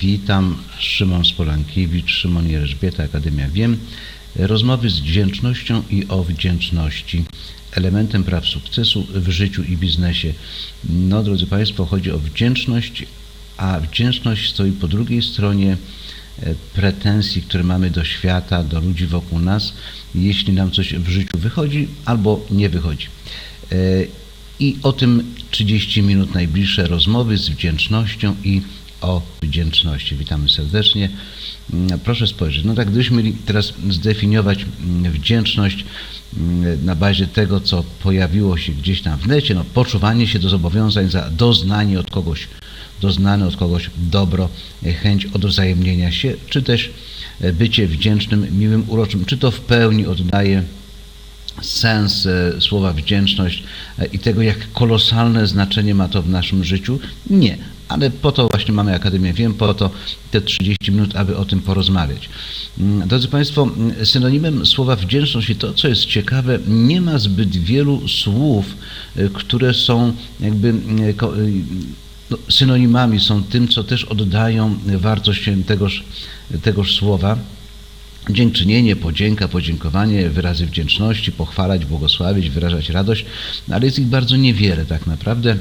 Witam, Szymon Spolankiewicz, Szymon i Elżbieta, Akademia Wiem. Rozmowy z wdzięcznością i o wdzięczności. Elementem praw sukcesu w życiu i biznesie. No, drodzy Państwo, chodzi o wdzięczność, a wdzięczność stoi po drugiej stronie e, pretensji, które mamy do świata, do ludzi wokół nas, jeśli nam coś w życiu wychodzi albo nie wychodzi. E, I o tym 30 minut najbliższe rozmowy z wdzięcznością i o wdzięczności. Witamy serdecznie. Mm, proszę spojrzeć, no tak gdybyśmy mieli teraz zdefiniować mm, wdzięczność mm, na bazie tego, co pojawiło się gdzieś tam w necie, no poczuwanie się do zobowiązań za doznanie od kogoś, doznane od kogoś dobro, e, chęć odwzajemnienia się, czy też e, bycie wdzięcznym, miłym, uroczym, czy to w pełni oddaje sens e, słowa wdzięczność i tego, jak kolosalne znaczenie ma to w naszym życiu? Nie, ale po to właśnie mamy Akademię Wiem, po to te 30 minut, aby o tym porozmawiać. Mm, drodzy Państwo, mm, synonimem słowa wdzięczność i to, co jest ciekawe, nie ma zbyt wielu słów, y, które są jakby y, y, no, synonimami, są tym, co też oddają wartość tegoż, tegoż słowa. Dziękczynienie, podzięka, podziękowanie, wyrazy wdzięczności, pochwalać, błogosławić, wyrażać radość, ale jest ich bardzo niewiele tak naprawdę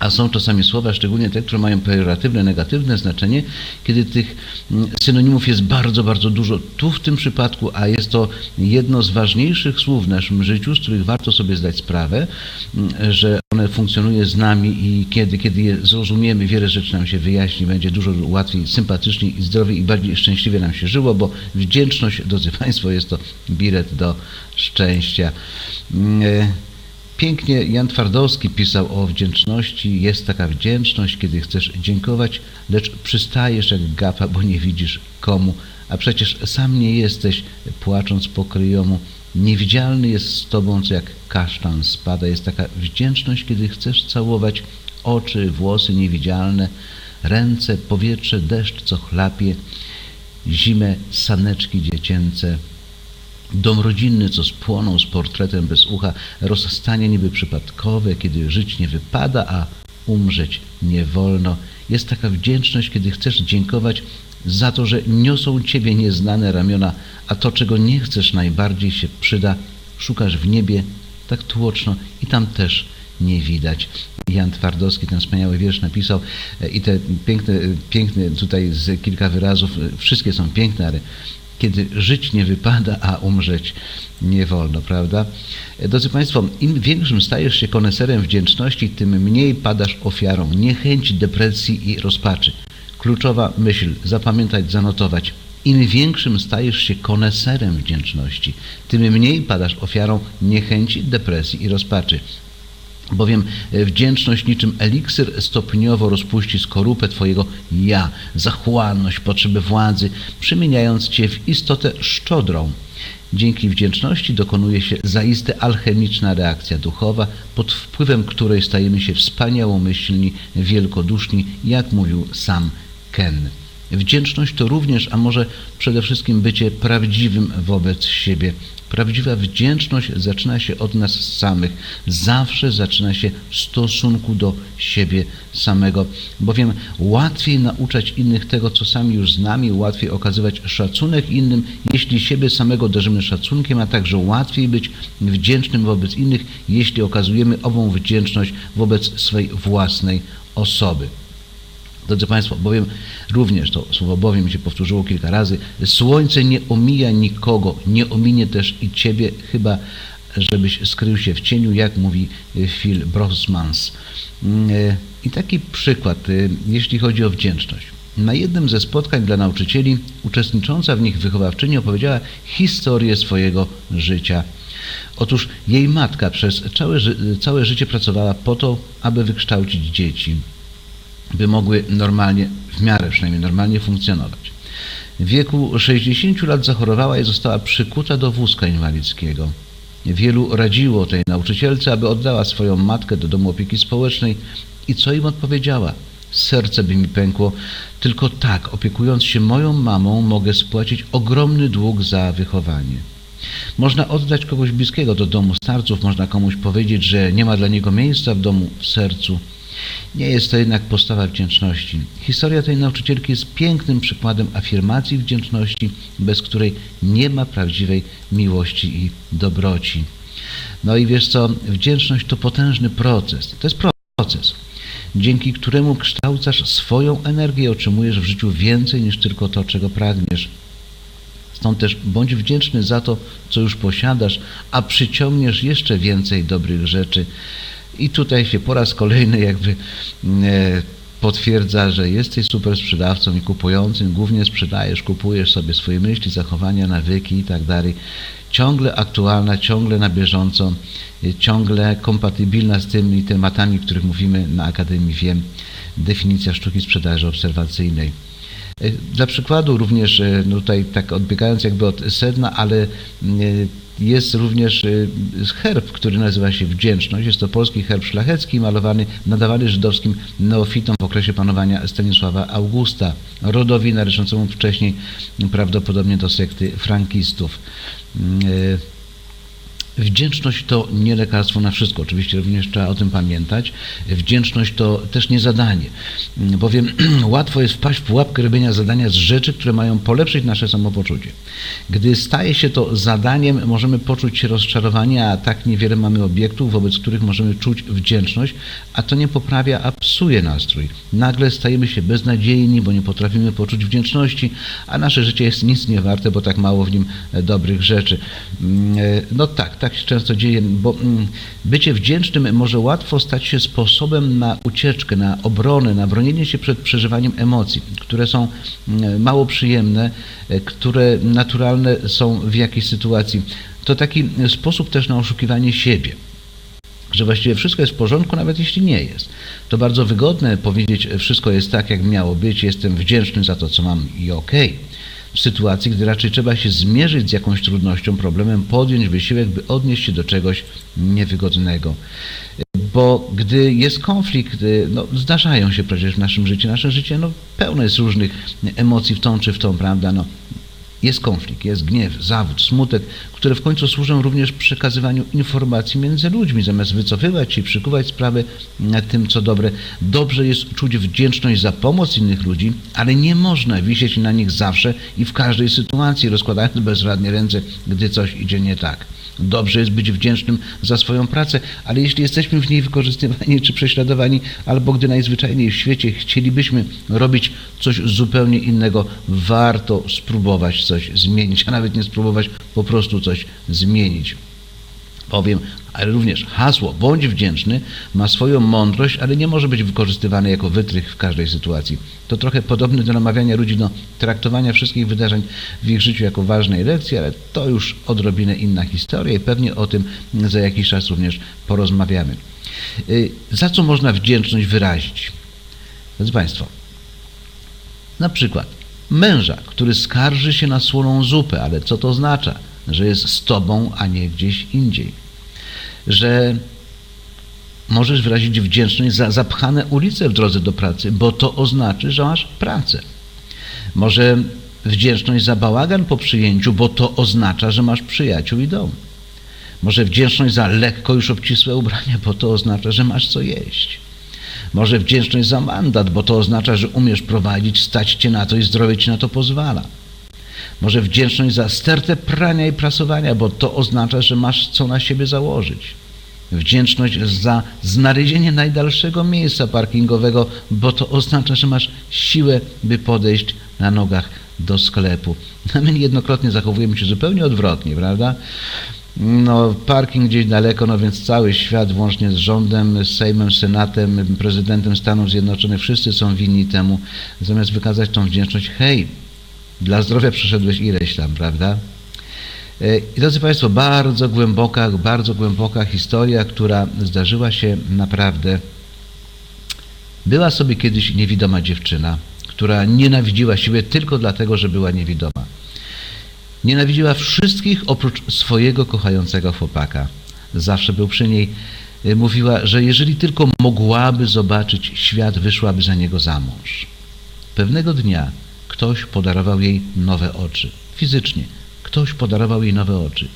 a są czasami słowa, szczególnie te, które mają pejoratywne, negatywne znaczenie, kiedy tych mm, synonimów jest bardzo, bardzo dużo. Tu w tym przypadku, a jest to jedno z ważniejszych słów w naszym życiu, z których warto sobie zdać sprawę, mm, że one funkcjonuje z nami i kiedy, kiedy je zrozumiemy, wiele rzeczy nam się wyjaśni, będzie dużo łatwiej, sympatyczniej i zdrowiej i bardziej szczęśliwie nam się żyło, bo wdzięczność, drodzy Państwo, jest to bilet do szczęścia. Pięknie Jan Twardowski pisał o wdzięczności. Jest taka wdzięczność, kiedy chcesz dziękować, lecz przystajesz jak gapa, bo nie widzisz komu. A przecież sam nie jesteś, płacząc po kryjomu. Niewidzialny jest z tobą, co jak kasztan spada. Jest taka wdzięczność, kiedy chcesz całować oczy, włosy niewidzialne, ręce, powietrze, deszcz, co chlapie, zimę, saneczki dziecięce, Dom rodzinny, co spłonął z portretem bez ucha, rozstanie niby przypadkowe, kiedy żyć nie wypada, a umrzeć nie wolno. Jest taka wdzięczność, kiedy chcesz dziękować za to, że niosą Ciebie nieznane ramiona, a to, czego nie chcesz, najbardziej się przyda. Szukasz w niebie tak tłoczno i tam też nie widać. Jan Twardowski ten wspaniały wiersz napisał e, i te piękne, piękne tutaj z kilka wyrazów, e, wszystkie są piękne, ale kiedy żyć nie wypada, a umrzeć nie wolno, prawda? Drodzy Państwo, im większym stajesz się koneserem wdzięczności, tym mniej padasz ofiarą niechęci, depresji i rozpaczy. Kluczowa myśl, zapamiętać, zanotować. Im większym stajesz się koneserem wdzięczności, tym mniej padasz ofiarą niechęci, depresji i rozpaczy bowiem e, wdzięczność niczym eliksir stopniowo rozpuści skorupę Twojego ja, zachłanność, potrzeby władzy, przemieniając Cię w istotę szczodrą. Dzięki wdzięczności dokonuje się zaiste alchemiczna reakcja duchowa, pod wpływem której stajemy się wspaniałomyślni, wielkoduszni, jak mówił sam Ken. Wdzięczność to również, a może przede wszystkim bycie prawdziwym wobec siebie, Prawdziwa wdzięczność zaczyna się od nas samych. Zawsze zaczyna się w stosunku do siebie samego, bowiem łatwiej nauczać innych tego, co sami już znamy, łatwiej okazywać szacunek innym, jeśli siebie samego darzymy szacunkiem, a także łatwiej być wdzięcznym wobec innych, jeśli okazujemy ową wdzięczność wobec swej własnej osoby. Drodzy Państwo, bowiem również to słowo bowiem się powtórzyło kilka razy, słońce nie omija nikogo, nie ominie też i Ciebie, chyba żebyś skrył się w cieniu, jak mówi Phil Brosmans. Mm, e, I taki przykład, e, jeśli chodzi o wdzięczność. Na jednym ze spotkań dla nauczycieli uczestnicząca w nich wychowawczyni opowiedziała historię swojego życia. Otóż jej matka przez całe, całe życie pracowała po to, aby wykształcić dzieci by mogły normalnie, w miarę przynajmniej normalnie funkcjonować. W wieku 60 lat zachorowała i została przykuta do wózka inwalidzkiego. Wielu radziło tej nauczycielce, aby oddała swoją matkę do domu opieki społecznej i co im odpowiedziała? Serce by mi pękło. Tylko tak, opiekując się moją mamą, mogę spłacić ogromny dług za wychowanie. Można oddać kogoś bliskiego do domu starców, można komuś powiedzieć, że nie ma dla niego miejsca w domu, w sercu. Nie jest to jednak postawa wdzięczności. Historia tej nauczycielki jest pięknym przykładem afirmacji wdzięczności, bez której nie ma prawdziwej miłości i dobroci. No i wiesz co, wdzięczność to potężny proces. To jest proces, dzięki któremu kształcasz swoją energię i otrzymujesz w życiu więcej niż tylko to, czego pragniesz. Stąd też bądź wdzięczny za to, co już posiadasz, a przyciągniesz jeszcze więcej dobrych rzeczy. I tutaj się po raz kolejny jakby e, potwierdza, że jesteś super sprzedawcą i kupującym, głównie sprzedajesz, kupujesz sobie swoje myśli, zachowania, nawyki i tak dalej. Ciągle aktualna, ciągle na bieżąco, e, ciągle kompatybilna z tymi tematami, o których mówimy na Akademii Wiem, definicja sztuki sprzedaży obserwacyjnej. E, dla przykładu również no tutaj tak odbiegając jakby od sedna, ale e, jest również herb, który nazywa się Wdzięczność. Jest to polski herb szlachecki malowany, nadawany żydowskim neofitom w okresie panowania Stanisława Augusta, rodowi należącemu wcześniej prawdopodobnie do sekty frankistów. Wdzięczność to nie lekarstwo na wszystko, oczywiście również trzeba o tym pamiętać. Wdzięczność to też nie zadanie, bowiem łatwo jest wpaść w pułapkę robienia zadania z rzeczy, które mają polepszyć nasze samopoczucie. Gdy staje się to zadaniem, możemy poczuć się rozczarowanie, a tak niewiele mamy obiektów, wobec których możemy czuć wdzięczność, a to nie poprawia, a psuje nastrój. Nagle stajemy się beznadziejni, bo nie potrafimy poczuć wdzięczności, a nasze życie jest nic nie warte, bo tak mało w nim dobrych rzeczy. Mm, e, no tak, tak się często dzieje, bo mm, bycie wdzięcznym może łatwo stać się sposobem na ucieczkę, na obronę, na bronienie się przed przeżywaniem emocji, które są mm, mało przyjemne, e, które naturalne są w jakiejś sytuacji. To taki sposób też na oszukiwanie siebie że właściwie wszystko jest w porządku, nawet jeśli nie jest. To bardzo wygodne powiedzieć, wszystko jest tak, jak miało być, jestem wdzięczny za to, co mam i okej. Okay sytuacji, gdy raczej trzeba się zmierzyć z jakąś trudnością, problemem, podjąć wysiłek, by odnieść się do czegoś niewygodnego. Bo gdy jest konflikt, y, no, zdarzają się przecież w naszym życiu, nasze życie no, pełne jest różnych emocji w tą czy w tą, prawda? No, jest konflikt, jest gniew, zawód, smutek, które w końcu służą również przekazywaniu informacji między ludźmi, zamiast wycofywać się i przykuwać sprawy tym, co dobre. Dobrze jest czuć wdzięczność za pomoc innych ludzi, ale nie można wisieć na nich zawsze i w każdej sytuacji, rozkładając bezradnie ręce, gdy coś idzie nie tak. Dobrze jest być wdzięcznym za swoją pracę, ale jeśli jesteśmy w niej wykorzystywani czy prześladowani, albo gdy najzwyczajniej w świecie chcielibyśmy robić coś zupełnie innego, warto spróbować coś zmienić, a nawet nie spróbować, po prostu coś zmienić. Powiem, ale również hasło bądź wdzięczny ma swoją mądrość, ale nie może być wykorzystywane jako wytrych w każdej sytuacji. To trochę podobne do namawiania ludzi do traktowania wszystkich wydarzeń w ich życiu jako ważnej lekcji, ale to już odrobinę inna historia i pewnie o tym za jakiś czas również porozmawiamy. Y, za co można wdzięczność wyrazić? Drodzy Państwo, na przykład męża, który skarży się na słoną zupę, ale co to oznacza? Że jest z Tobą, a nie gdzieś indziej że możesz wyrazić wdzięczność za zapchane ulice w drodze do pracy, bo to oznacza, że masz pracę. Może wdzięczność za bałagan po przyjęciu, bo to oznacza, że masz przyjaciół i dom. Może wdzięczność za lekko już obcisłe ubrania, bo to oznacza, że masz co jeść. Może wdzięczność za mandat, bo to oznacza, że umiesz prowadzić, stać cię na to i zdrowie ci na to pozwala. Może wdzięczność za stertę prania i prasowania, bo to oznacza, że masz co na siebie założyć. Wdzięczność za znalezienie najdalszego miejsca parkingowego, bo to oznacza, że masz siłę, by podejść na nogach do sklepu. A my jednokrotnie zachowujemy się zupełnie odwrotnie, prawda? No, parking gdzieś daleko, no więc cały świat, włącznie z rządem, Sejmem, Senatem, prezydentem Stanów Zjednoczonych, wszyscy są winni temu. Zamiast wykazać tą wdzięczność, hej, dla zdrowia przeszedłeś ileś tam, prawda? E, I drodzy Państwo, bardzo głęboka, bardzo głęboka historia, która zdarzyła się naprawdę. Była sobie kiedyś niewidoma dziewczyna, która nienawidziła siebie tylko dlatego, że była niewidoma. Nienawidziła wszystkich oprócz swojego kochającego chłopaka. Zawsze był przy niej. E, mówiła, że jeżeli tylko mogłaby zobaczyć świat, wyszłaby za niego za mąż. Pewnego dnia ktoś podarował jej nowe oczy. Fizycznie. Ktoś podarował jej nowe oczy.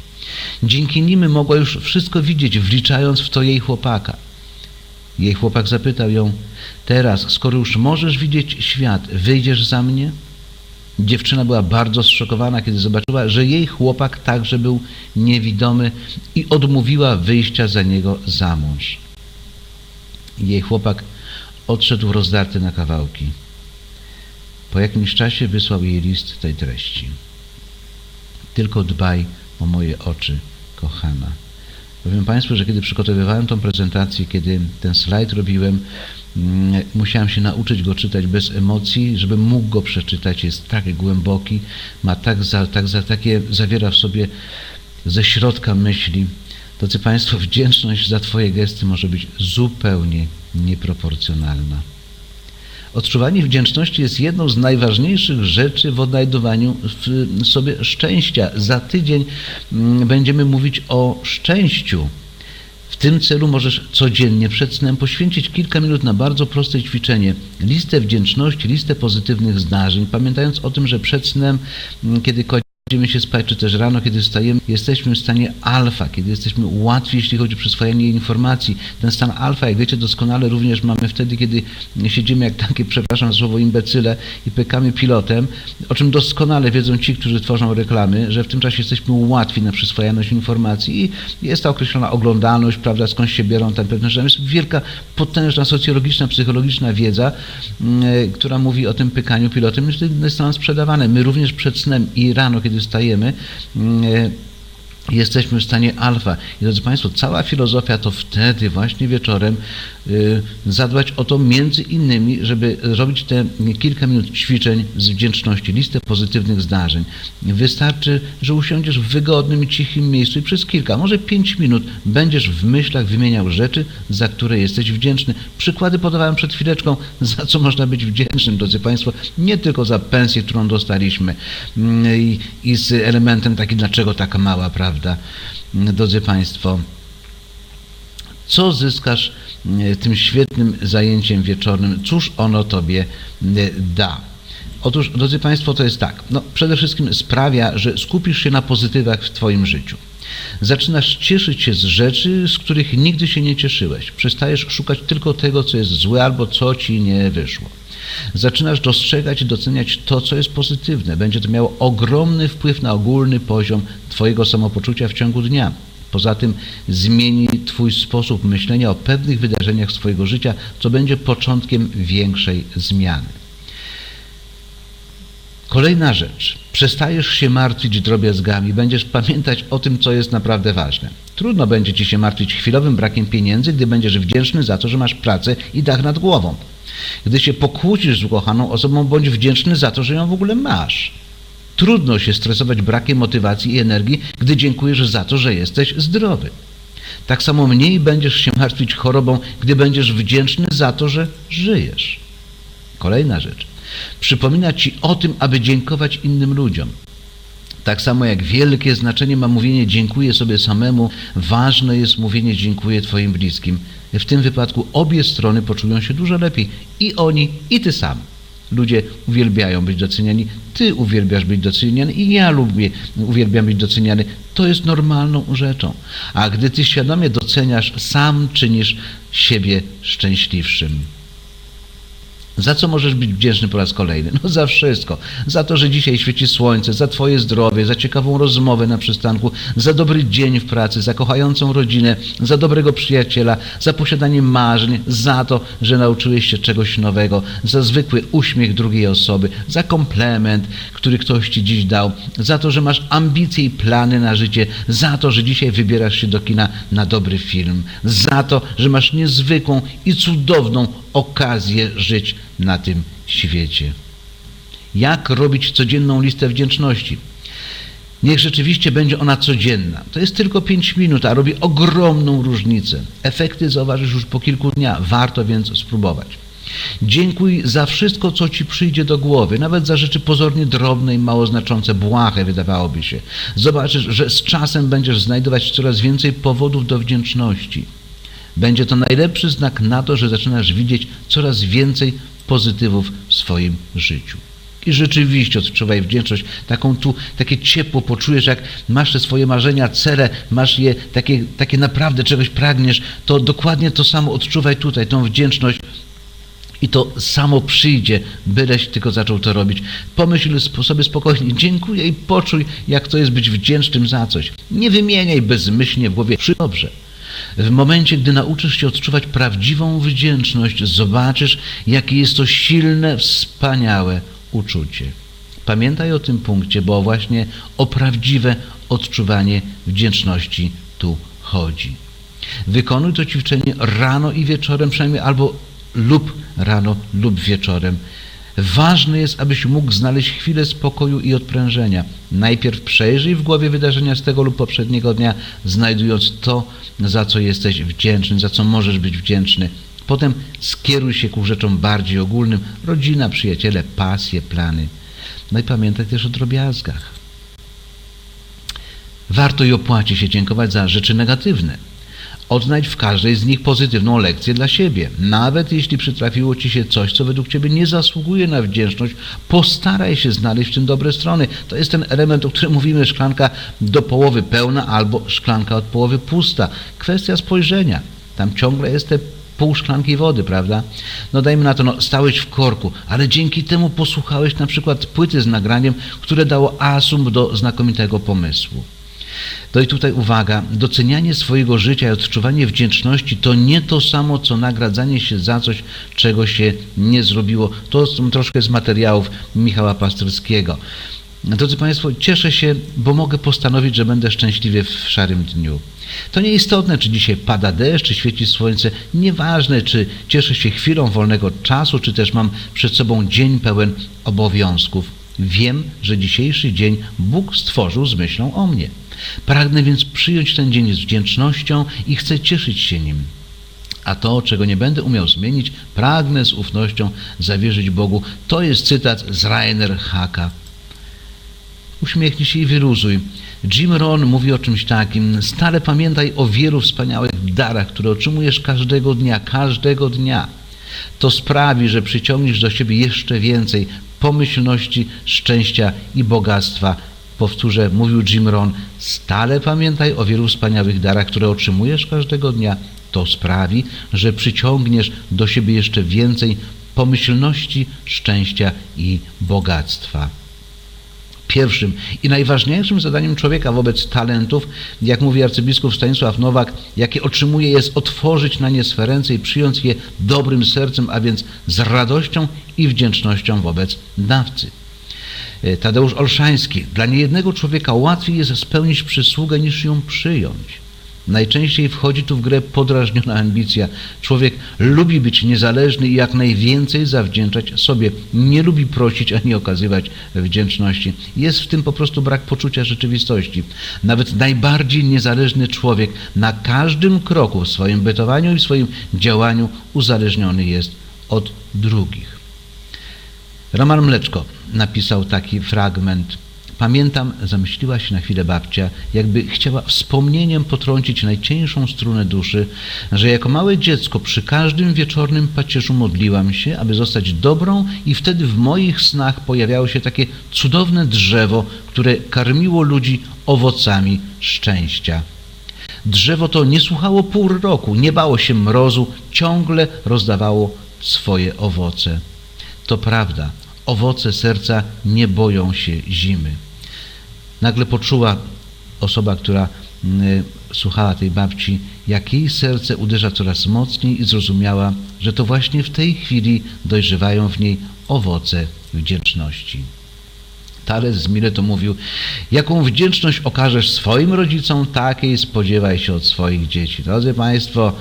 Dzięki nim mogła już wszystko widzieć, wliczając w to jej chłopaka. Jej chłopak zapytał ją, teraz, skoro już możesz widzieć świat, wyjdziesz za mnie? Dziewczyna była bardzo zszokowana, kiedy zobaczyła, że jej chłopak także był niewidomy i odmówiła wyjścia za niego za mąż. Jej chłopak odszedł rozdarty na kawałki. Po jakimś czasie wysłał jej list tej treści. Tylko dbaj o moje oczy, kochana. Powiem Państwu, że kiedy przygotowywałem tą prezentację, kiedy ten slajd robiłem, musiałem się nauczyć go czytać bez emocji, żebym mógł go przeczytać. Jest tak głęboki, ma tak, za, tak za, takie, zawiera w sobie ze środka myśli. Drodzy Państwo, wdzięczność za Twoje gesty może być zupełnie nieproporcjonalna. Odczuwanie wdzięczności jest jedną z najważniejszych rzeczy w odnajdowaniu w sobie szczęścia. Za tydzień mm, będziemy mówić o szczęściu. W tym celu możesz codziennie przed snem poświęcić kilka minut na bardzo proste ćwiczenie. Listę wdzięczności, listę pozytywnych zdarzeń, pamiętając o tym, że przed snem, mm, kiedy Będziemy się spać, czy też rano, kiedy wstajemy, jesteśmy w stanie alfa, kiedy jesteśmy łatwi, jeśli chodzi o przyswajanie informacji. Ten stan alfa, jak wiecie doskonale, również mamy wtedy, kiedy siedzimy jak takie, przepraszam słowo, imbecyle i pykamy pilotem, o czym doskonale wiedzą ci, którzy tworzą reklamy, że w tym czasie jesteśmy łatwi na przyswajaność informacji i jest ta określona oglądalność, prawda, skąd się biorą te pewne rzeczy. Jest wielka, potężna, socjologiczna, psychologiczna wiedza, yy, która mówi o tym pykaniu pilotem, jest to nam sprzedawane. My również przed snem i rano, kiedy wstajemy, mm, e, jesteśmy w stanie alfa. I drodzy Państwo, cała filozofia to wtedy właśnie wieczorem zadbać o to między innymi, żeby robić te kilka minut ćwiczeń z wdzięczności, listę pozytywnych zdarzeń. Wystarczy, że usiądziesz w wygodnym i cichym miejscu i przez kilka, może pięć minut będziesz w myślach wymieniał rzeczy, za które jesteś wdzięczny. Przykłady podawałem przed chwileczką, za co można być wdzięcznym, drodzy Państwo, nie tylko za pensję, którą dostaliśmy mm, i, i z elementem takim, dlaczego taka mała, prawda? prawda? Drodzy Państwo, co zyskasz e, tym świetnym zajęciem wieczornym? Cóż ono Tobie e, da? Otóż, drodzy Państwo, to jest tak. No, przede wszystkim sprawia, że skupisz się na pozytywach w Twoim życiu. Zaczynasz cieszyć się z rzeczy, z których nigdy się nie cieszyłeś. Przestajesz szukać tylko tego, co jest złe albo co Ci nie wyszło. Zaczynasz dostrzegać i doceniać to, co jest pozytywne. Będzie to miało ogromny wpływ na ogólny poziom Twojego samopoczucia w ciągu dnia. Poza tym zmieni Twój sposób myślenia o pewnych wydarzeniach swojego życia, co będzie początkiem większej zmiany. Kolejna rzecz. Przestajesz się martwić drobiazgami, będziesz pamiętać o tym, co jest naprawdę ważne. Trudno będzie Ci się martwić chwilowym brakiem pieniędzy, gdy będziesz wdzięczny za to, że masz pracę i dach nad głową. Gdy się pokłócisz z ukochaną osobą, bądź wdzięczny za to, że ją w ogóle masz. Trudno się stresować brakiem motywacji i energii, gdy dziękujesz za to, że jesteś zdrowy. Tak samo mniej będziesz się martwić chorobą, gdy będziesz wdzięczny za to, że żyjesz. Kolejna rzecz. Przypomina Ci o tym, aby dziękować innym ludziom. Tak samo jak wielkie znaczenie ma mówienie dziękuję sobie samemu, ważne jest mówienie dziękuję Twoim bliskim. W tym wypadku obie strony poczują się dużo lepiej. I oni, i Ty sam. Ludzie uwielbiają być doceniani, Ty uwielbiasz być doceniany i ja lubię, uwielbiam być doceniany. To jest normalną rzeczą. A gdy Ty świadomie doceniasz, sam czynisz siebie szczęśliwszym. Za co możesz być wdzięczny po raz kolejny? No za wszystko. Za to, że dzisiaj świeci słońce, za Twoje zdrowie, za ciekawą rozmowę na przystanku, za dobry dzień w pracy, za kochającą rodzinę, za dobrego przyjaciela, za posiadanie marzeń, za to, że nauczyłeś się czegoś nowego, za zwykły uśmiech drugiej osoby, za komplement, który ktoś Ci dziś dał, za to, że masz ambicje i plany na życie, za to, że dzisiaj wybierasz się do kina na dobry film, za to, że masz niezwykłą i cudowną okazję żyć na tym świecie. Jak robić codzienną listę wdzięczności? Niech rzeczywiście będzie ona codzienna. To jest tylko 5 minut, a robi ogromną różnicę. Efekty zauważysz już po kilku dniach. Warto więc spróbować. Dziękuj za wszystko, co Ci przyjdzie do głowy, nawet za rzeczy pozornie drobne i mało znaczące, błahe wydawałoby się. Zobaczysz, że z czasem będziesz znajdować coraz więcej powodów do wdzięczności. Będzie to najlepszy znak na to, że zaczynasz widzieć coraz więcej pozytywów w swoim życiu. I rzeczywiście odczuwaj wdzięczność, taką tu, takie ciepło poczujesz, jak masz te swoje marzenia, cele, masz je takie, takie naprawdę czegoś pragniesz, to dokładnie to samo odczuwaj tutaj, tą wdzięczność i to samo przyjdzie, byleś tylko zaczął to robić. Pomyśl sobie spokojnie, dziękuję i poczuj, jak to jest być wdzięcznym za coś. Nie wymieniaj bezmyślnie w głowie, przy dobrze. W momencie, gdy nauczysz się odczuwać prawdziwą wdzięczność, zobaczysz, jakie jest to silne, wspaniałe uczucie. Pamiętaj o tym punkcie, bo właśnie o prawdziwe odczuwanie wdzięczności tu chodzi. Wykonuj to ćwiczenie rano i wieczorem, przynajmniej albo lub rano, lub wieczorem. Ważne jest, abyś mógł znaleźć chwilę spokoju i odprężenia. Najpierw przejrzyj w głowie wydarzenia z tego lub poprzedniego dnia, znajdując to, za co jesteś wdzięczny, za co możesz być wdzięczny. Potem skieruj się ku rzeczom bardziej ogólnym, rodzina, przyjaciele, pasje, plany. No i pamiętaj też o drobiazgach. Warto i opłaci się dziękować za rzeczy negatywne. Odnajdź w każdej z nich pozytywną lekcję dla siebie. Nawet jeśli przytrafiło Ci się coś, co według Ciebie nie zasługuje na wdzięczność, postaraj się znaleźć w tym dobre strony. To jest ten element, o którym mówimy, szklanka do połowy pełna albo szklanka od połowy pusta. Kwestia spojrzenia. Tam ciągle jest te pół szklanki wody, prawda? No dajmy na to, no, stałeś w korku, ale dzięki temu posłuchałeś na przykład płyty z nagraniem, które dało asum do znakomitego pomysłu. No i tutaj uwaga, docenianie swojego życia i odczuwanie wdzięczności to nie to samo, co nagradzanie się za coś, czego się nie zrobiło. To troszkę z materiałów Michała Pasterskiego. Drodzy Państwo, cieszę się, bo mogę postanowić, że będę szczęśliwy w szarym dniu. To nieistotne, czy dzisiaj pada deszcz, czy świeci słońce. Nieważne, czy cieszę się chwilą wolnego czasu, czy też mam przed sobą dzień pełen obowiązków. Wiem, że dzisiejszy dzień Bóg stworzył z myślą o mnie. Pragnę więc przyjąć ten dzień z wdzięcznością i chcę cieszyć się nim. A to, czego nie będę umiał zmienić, pragnę z ufnością zawierzyć Bogu. To jest cytat z Rainer Haka. Uśmiechnij się i wyluzuj. Jim Rohn mówi o czymś takim. Stale pamiętaj o wielu wspaniałych darach, które otrzymujesz każdego dnia, każdego dnia. To sprawi, że przyciągniesz do siebie jeszcze więcej pomyślności, szczęścia i bogactwa powtórzę, mówił Jim Rohn, stale pamiętaj o wielu wspaniałych darach, które otrzymujesz każdego dnia. To sprawi, że przyciągniesz do siebie jeszcze więcej pomyślności, szczęścia i bogactwa. Pierwszym i najważniejszym zadaniem człowieka wobec talentów, jak mówi arcybiskup Stanisław Nowak, jakie otrzymuje, jest otworzyć na nie swe ręce i przyjąć je dobrym sercem, a więc z radością i wdzięcznością wobec dawcy. E, Tadeusz Olszański. Dla niejednego człowieka łatwiej jest spełnić przysługę niż ją przyjąć. Najczęściej wchodzi tu w grę podrażniona ambicja. Człowiek lubi być niezależny i jak najwięcej zawdzięczać sobie. Nie lubi prosić ani okazywać wdzięczności. Jest w tym po prostu brak poczucia rzeczywistości. Nawet najbardziej niezależny człowiek na każdym kroku w swoim bytowaniu i w swoim działaniu uzależniony jest od drugich. Roman Mleczko napisał taki fragment. Pamiętam, zamyśliła się na chwilę babcia, jakby chciała wspomnieniem potrącić najcieńszą strunę duszy, że jako małe dziecko przy każdym wieczornym pacierzu modliłam się, aby zostać dobrą i wtedy w moich snach pojawiało się takie cudowne drzewo, które karmiło ludzi owocami szczęścia. Drzewo to nie słuchało pół roku, nie bało się mrozu, ciągle rozdawało swoje owoce. To prawda, owoce serca nie boją się zimy. Nagle poczuła osoba, która y, słuchała tej babci, jak jej serce uderza coraz mocniej i zrozumiała, że to właśnie w tej chwili dojrzewają w niej owoce wdzięczności. Tales z Mileto mówił, jaką wdzięczność okażesz swoim rodzicom, takiej spodziewaj się od swoich dzieci. Drodzy Państwo,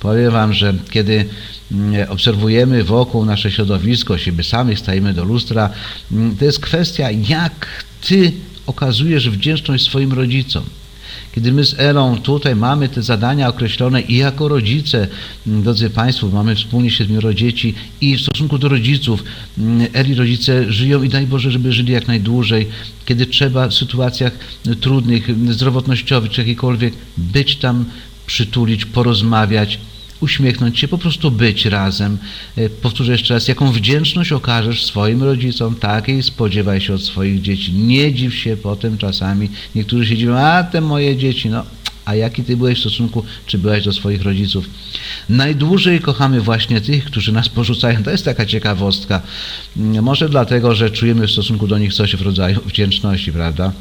powiem Wam, że kiedy Mm, obserwujemy wokół nasze środowisko, siebie samych, stajemy do lustra, mm, to jest kwestia, jak Ty okazujesz wdzięczność swoim rodzicom. Kiedy my z Elą tutaj mamy te zadania określone i jako rodzice, mm, drodzy Państwo, mamy wspólnie siedmioro dzieci i w stosunku do rodziców, Eli rodzice żyją i daj Boże, żeby żyli jak najdłużej. Kiedy trzeba w sytuacjach trudnych, zdrowotnościowych czy jakikolwiek być tam, przytulić, porozmawiać, uśmiechnąć się, po prostu być razem. E, powtórzę jeszcze raz, jaką wdzięczność okażesz swoim rodzicom, takiej spodziewaj się od swoich dzieci. Nie dziw się potem czasami. Niektórzy się dziwią, a te moje dzieci, no a jaki ty byłeś w stosunku, czy byłeś do swoich rodziców. Najdłużej kochamy właśnie tych, którzy nas porzucają. To jest taka ciekawostka. Może dlatego, że czujemy w stosunku do nich coś w rodzaju wdzięczności, prawda?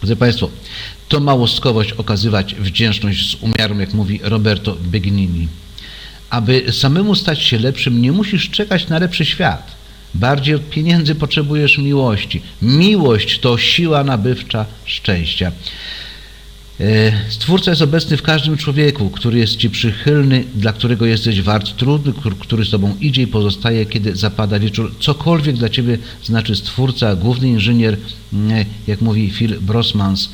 Drodzy Państwo, to małostkowość okazywać wdzięczność z umiarem, jak mówi Roberto Beginini. Aby samemu stać się lepszym, nie musisz czekać na lepszy świat. Bardziej od pieniędzy potrzebujesz miłości. Miłość to siła nabywcza szczęścia. E, Stwórca jest obecny w każdym człowieku, który jest Ci przychylny, dla którego jesteś wart trudu, który z Tobą idzie i pozostaje, kiedy zapada wieczór. Cokolwiek dla Ciebie znaczy Stwórca, główny inżynier, mm, jak mówi Phil Brosmans.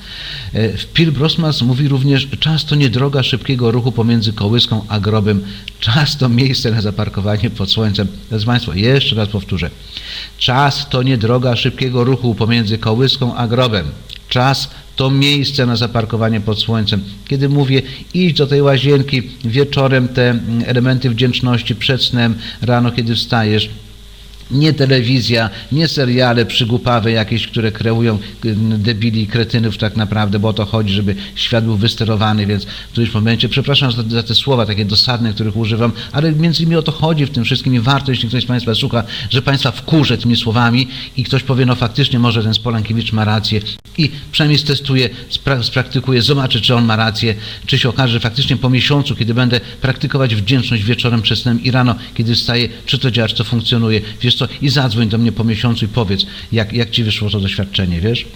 E, Phil Brosmans mówi również, czas to nie droga szybkiego ruchu pomiędzy kołyską a grobem, czas to miejsce na zaparkowanie pod słońcem. Drodzy Państwo, jeszcze raz powtórzę. Czas to nie droga szybkiego ruchu pomiędzy kołyską a grobem. Czas to miejsce na zaparkowanie pod słońcem. Kiedy mówię idź do tej łazienki wieczorem, te elementy wdzięczności przed snem, rano kiedy wstajesz, nie telewizja, nie seriale przygłupawe jakieś, które kreują debili, kretynów tak naprawdę, bo o to chodzi, żeby świat był wysterowany, więc w którymś momencie, przepraszam za, za te słowa takie dosadne, których używam, ale między innymi o to chodzi w tym wszystkim i warto, jeśli ktoś z Państwa słucha, że Państwa wkurzę tymi słowami i ktoś powie, no faktycznie może ten Spolankiewicz ma rację i przynajmniej stestuje, spra spraktykuje, zobaczy, czy on ma rację, czy się okaże, że faktycznie po miesiącu, kiedy będę praktykować wdzięczność wieczorem snem i rano, kiedy wstaję, czy to działa, czy to funkcjonuje. Wiesz co, i zadzwoń do mnie po miesiącu i powiedz, jak, jak Ci wyszło to doświadczenie, wiesz?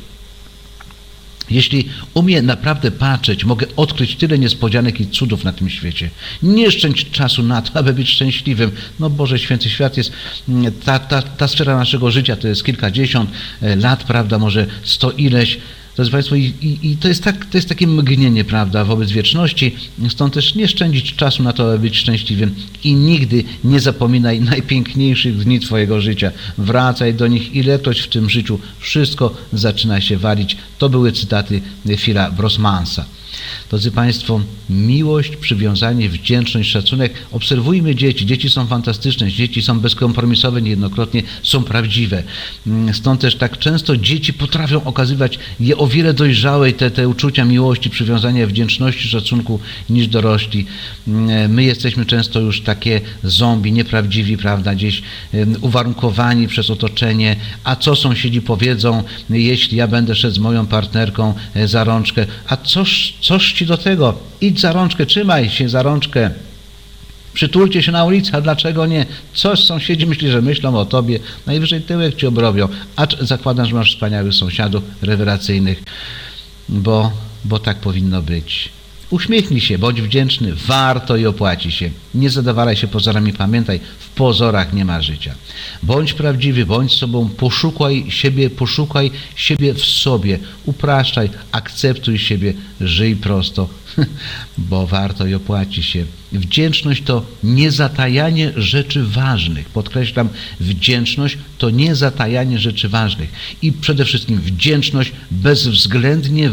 Jeśli umiem naprawdę patrzeć, mogę odkryć tyle niespodzianek i cudów na tym świecie. Nie szczęść czasu na to, aby być szczęśliwym. No Boże Święty, świat jest, mm, ta, ta, ta sfera naszego życia to jest kilkadziesiąt e, lat, prawda, może sto ileś. Drodzy Państwo, i, i, i, to, jest tak, to jest takie mgnienie, prawda, wobec wieczności, stąd też nie szczędzić czasu na to, aby być szczęśliwym i nigdy nie zapominaj najpiękniejszych dni Twojego życia. Wracaj do nich, ilekroć w tym życiu wszystko zaczyna się walić. To były cytaty Phila Brosmansa. Drodzy Państwo, miłość, przywiązanie, wdzięczność, szacunek. Obserwujmy dzieci. Dzieci są fantastyczne, dzieci są bezkompromisowe, niejednokrotnie są prawdziwe. Mm, stąd też tak często dzieci potrafią okazywać je o wiele dojrzałej te, te uczucia miłości, przywiązania, wdzięczności, szacunku niż dorośli. Mm, my jesteśmy często już takie zombie, nieprawdziwi, prawda, gdzieś uwarunkowani przez otoczenie. A co sąsiedzi powiedzą, jeśli ja będę szedł z moją partnerką e, za rączkę? A coż, coż ci do tego? Idź za rączkę, trzymaj się za rączkę. Przytulcie się na ulicy, a dlaczego nie? Coś sąsiedzi myśli, że myślą o tobie, najwyżej tyłek ci obrobią. A zakładam, że masz wspaniałych sąsiadów, rewelacyjnych, bo, bo tak powinno być. Uśmiechnij się, bądź wdzięczny, warto i opłaci się. Nie zadawalaj się pozorami, pamiętaj, w pozorach nie ma życia. Bądź prawdziwy, bądź sobą, poszukaj siebie, poszukaj siebie w sobie, upraszczaj, akceptuj siebie, żyj prosto, bo warto i opłaci się. Wdzięczność to niezatajanie rzeczy ważnych. Podkreślam, wdzięczność to niezatajanie rzeczy ważnych. I przede wszystkim wdzięczność bezwzględnie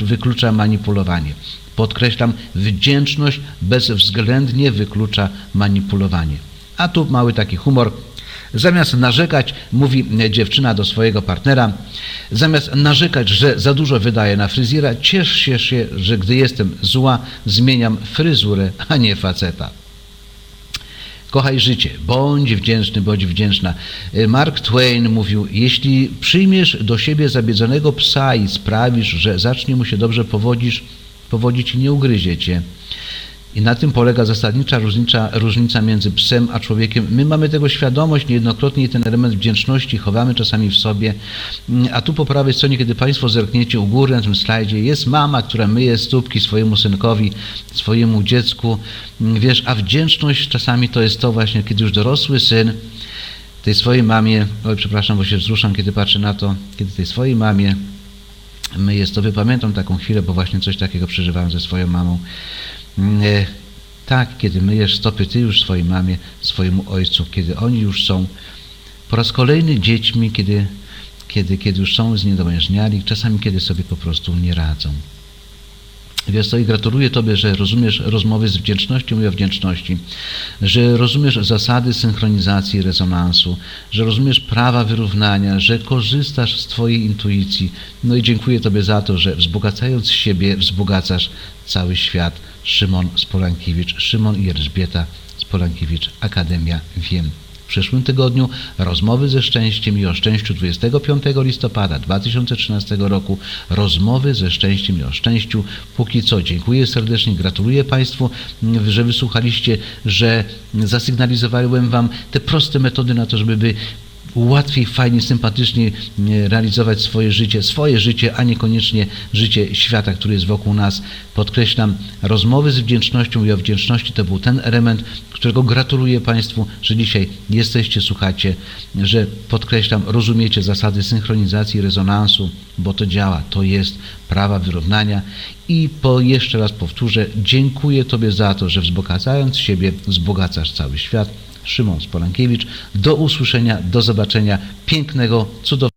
wyklucza manipulowanie. Podkreślam, wdzięczność bezwzględnie wyklucza manipulowanie. A tu mały taki humor. Zamiast narzekać, mówi dziewczyna do swojego partnera, zamiast narzekać, że za dużo wydaje na fryzjera, ciesz się, że gdy jestem zła, zmieniam fryzurę, a nie faceta. Kochaj życie, bądź wdzięczny, bądź wdzięczna. Mark Twain mówił, jeśli przyjmiesz do siebie zabiedzonego psa i sprawisz, że zacznie mu się dobrze powodzić, powodzić i nie ugryzie cię. I na tym polega zasadnicza różnica, różnica między psem a człowiekiem. My mamy tego świadomość niejednokrotnie i ten element wdzięczności chowamy czasami w sobie. A tu po prawej stronie, kiedy Państwo zerkniecie u góry na tym slajdzie, jest mama, która myje stópki swojemu synkowi, swojemu dziecku. Wiesz, a wdzięczność czasami to jest to właśnie, kiedy już dorosły syn tej swojej mamie, oj przepraszam, bo się wzruszam, kiedy patrzę na to, kiedy tej swojej mamie my jest to, wypamiętam taką chwilę, bo właśnie coś takiego przeżywałem ze swoją mamą. Mm, e, tak, kiedy myjesz stopy ty już swojej mamie, swojemu ojcu, kiedy oni już są po raz kolejny dziećmi, kiedy, kiedy, kiedy już są zniedołężniali, czasami kiedy sobie po prostu nie radzą. Wiesz co, i gratuluję Tobie, że rozumiesz rozmowy z wdzięcznością i o wdzięczności, że rozumiesz zasady synchronizacji rezonansu, że rozumiesz prawa wyrównania, że korzystasz z Twojej intuicji. No i dziękuję Tobie za to, że wzbogacając siebie, wzbogacasz cały świat. Szymon Spolankiewicz, Szymon i Elżbieta Spolankiewicz, Akademia Wiem. Przyszłym tygodniu rozmowy ze szczęściem i o szczęściu 25 listopada 2013 roku. Rozmowy ze szczęściem i o szczęściu. Póki co dziękuję serdecznie, gratuluję Państwu, że wysłuchaliście, że zasygnalizowałem Wam te proste metody na to, żeby by łatwiej, fajnie, sympatycznie e, realizować swoje życie, swoje życie, a niekoniecznie życie świata, który jest wokół nas. Podkreślam, rozmowy z wdzięcznością i o wdzięczności to był ten element, którego gratuluję Państwu, że dzisiaj jesteście, słuchacie, że podkreślam, rozumiecie zasady synchronizacji rezonansu, bo to działa, to jest prawa wyrównania i po, jeszcze raz powtórzę, dziękuję Tobie za to, że wzbogacając siebie, wzbogacasz cały świat. Szymon Spolankiewicz. Do usłyszenia, do zobaczenia. Pięknego, cudownego.